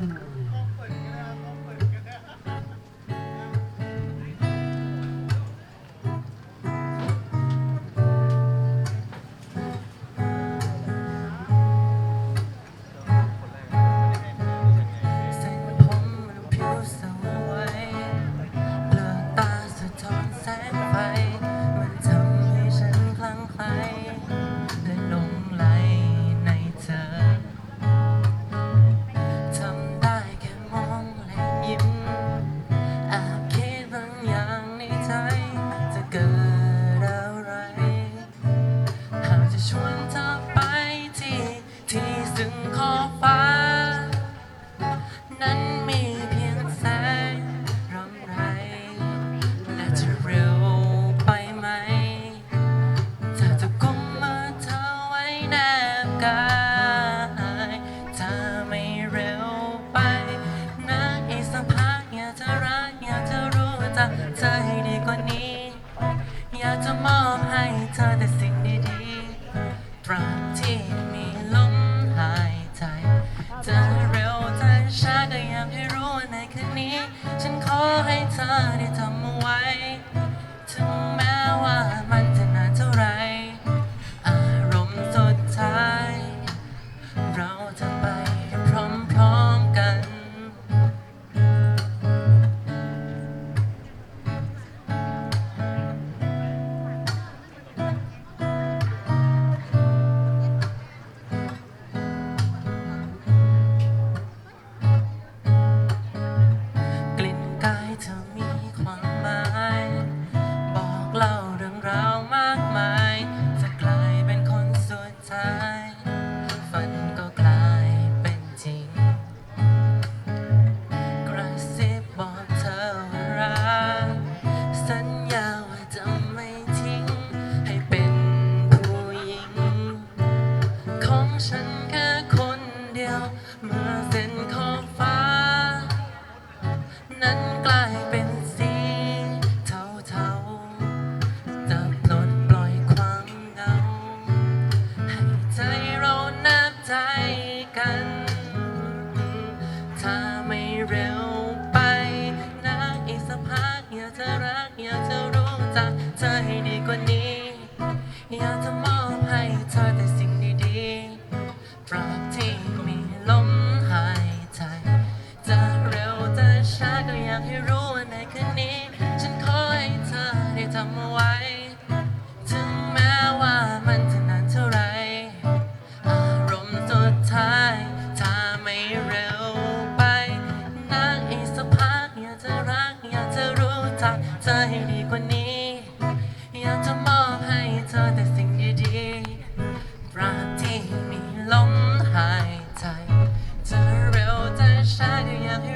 Mm. and เส้นขอบฟ้า นั้นกลายเป็นสีเทาๆจะปลดปล่อยความเหงา ให้ใจเราแนบใจกัน ถ้าไม่เร็วไปนะอีสักพักอยากจะรักอยากจะรู้จักเธอให้ดีกว่านี้ อยากจะมอบให้เธอแต่สิ่งดีๆำไว้ ถึงแม้ว่ามันจะนานเท่าไร อารมณ์สุดท้าย ถ้าไม่เร็วไป นั่อีสปัก อยากจะรัก อยากจะรู้จักเธอให้ดีกว่านี้ อยากจะมอบให้เธอแต่สิ่งดีๆรักที่มีลมหายใจ จะเร็วจะช้ก็อยากให้